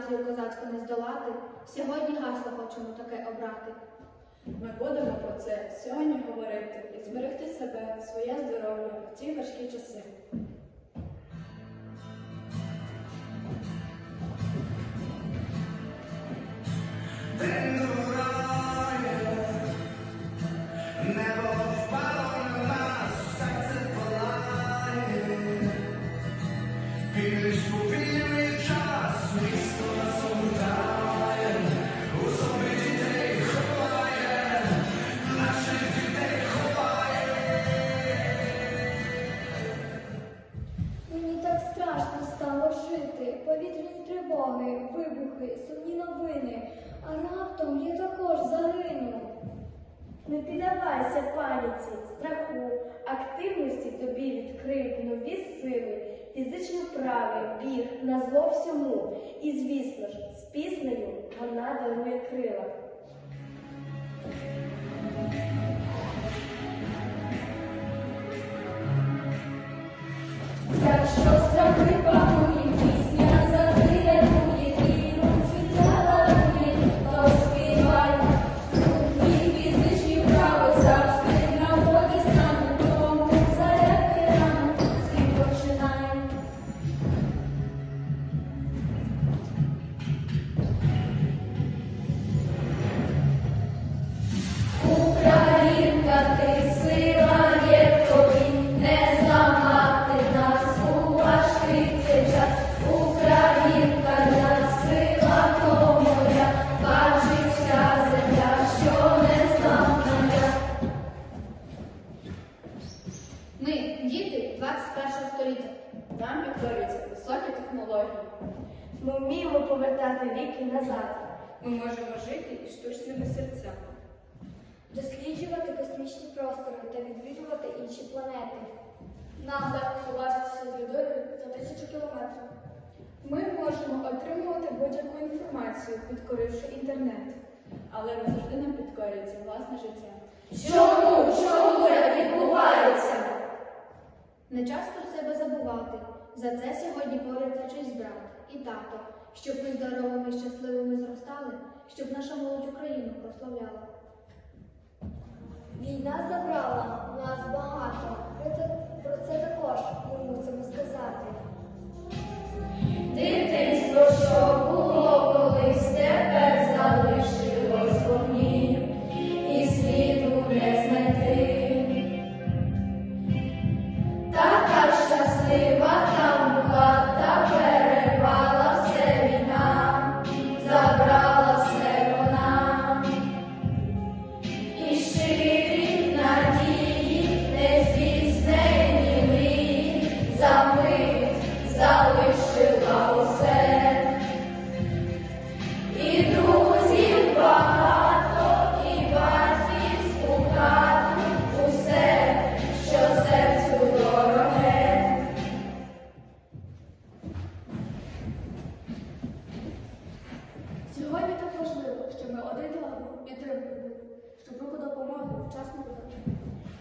націю козацьку не здолати. Сьогодні гасло хочемо таке обрати. Ми будемо про це сьогодні говорити і зберегти себе, своє здоров'я в ці важкі часи. Тривоги, вибухи, сумні новини. А раптом я також загину. Не піддавайся паніці, страху, активності тобі відкриють нові сили, фізичні вправи, біг на зло всьому. І, звісно ж, з піснею вона дарує крила. Якщо Ми, діти 21 століття. Нам підтворюються високі технології. Ми вміємо повертати віки назад, Ми можемо жити із штучними серцями. досліджувати космічні простори та відвідувати інші планети. Нам легко побачитися з людиною за тисячу кілометрів. Ми можемо отримувати будь-яку інформацію, підкоривши інтернет. Але не завжди нам підкорюється власне життя. Чому? Не час про себе забувати. За це сьогодні бореться чийсь брат і тато, щоб ми здоровими і щасливими зростали, щоб наша молодь Україну прославляла. Війна забрала одного щоб руку допомоги вчасно подати.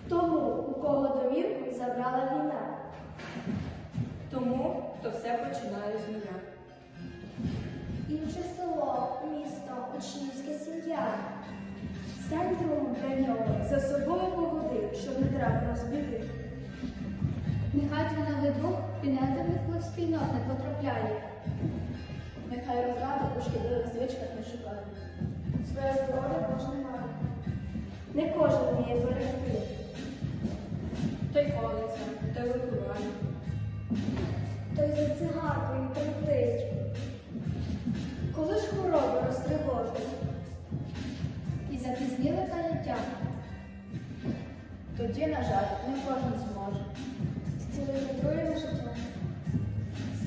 Тому, у кого домівку забрала війна. Тому, хто все починає з нуля. Інше село, місто, учнівська сім'я. Другом для нього, за собою поводи, щоб не трапило з біди. Нехай твій новий друг піднятих вплив спільнот не потрапляє. Нехай розради у шкідливих звичках не шукає. Своє здоров'я кожен має. Не кожен вміє берегти. Той колиться, той випиває. Той за цигаркою тремтить. Коли ж хвороби розтривожить, І запізніле каяття. Тоді, на жаль, не кожен зможе. зцілити троє життя.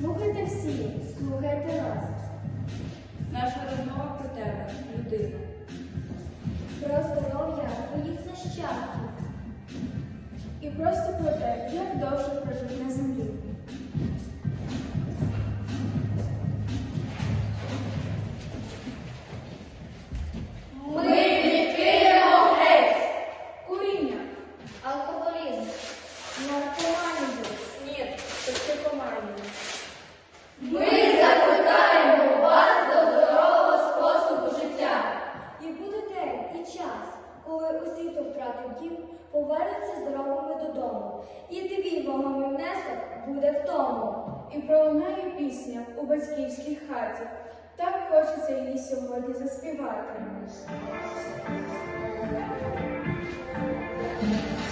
Слухайте всі, слухайте І пролунає пісня у батьківській хаті. Так хочеться її сьогодні заспівати.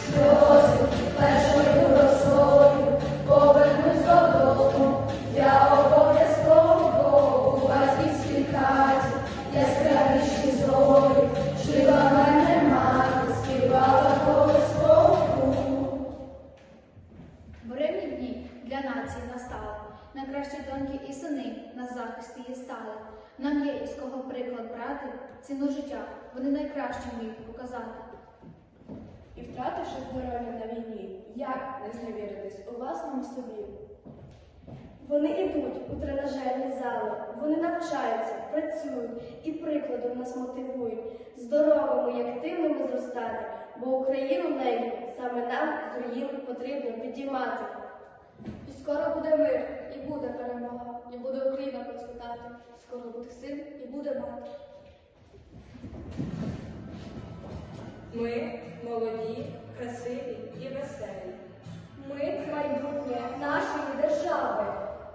Сльози першою росою повернусь додому. Я обов'язково у батьківській хаті, яскравіші зорі, жила мене мати, співала колискову. Буремні дні для нації настали. Найкращі доньки і сини на захист її стали. Нам є із кого приклад брати, ціну життя. Вони найкраще вміють показати. І втративши здоров'я на війні, як не зневіритись у власному собі? Вони йдуть у тренажерні зали, вони навчаються, працюють і прикладом нас мотивують здоровими і активними зростати, бо Україну нею саме нам з потрібно підіймати. І скоро буде мир, і буде перемога, і буде Україна процвітати. Скоро буде син, і буде мати. Ми молоді, красиві і веселі. Ми майбутнє нашої держави.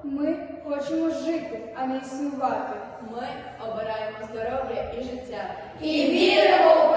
Ми хочемо жити, а не існувати. Ми обираємо здоров'я і життя. І віримо.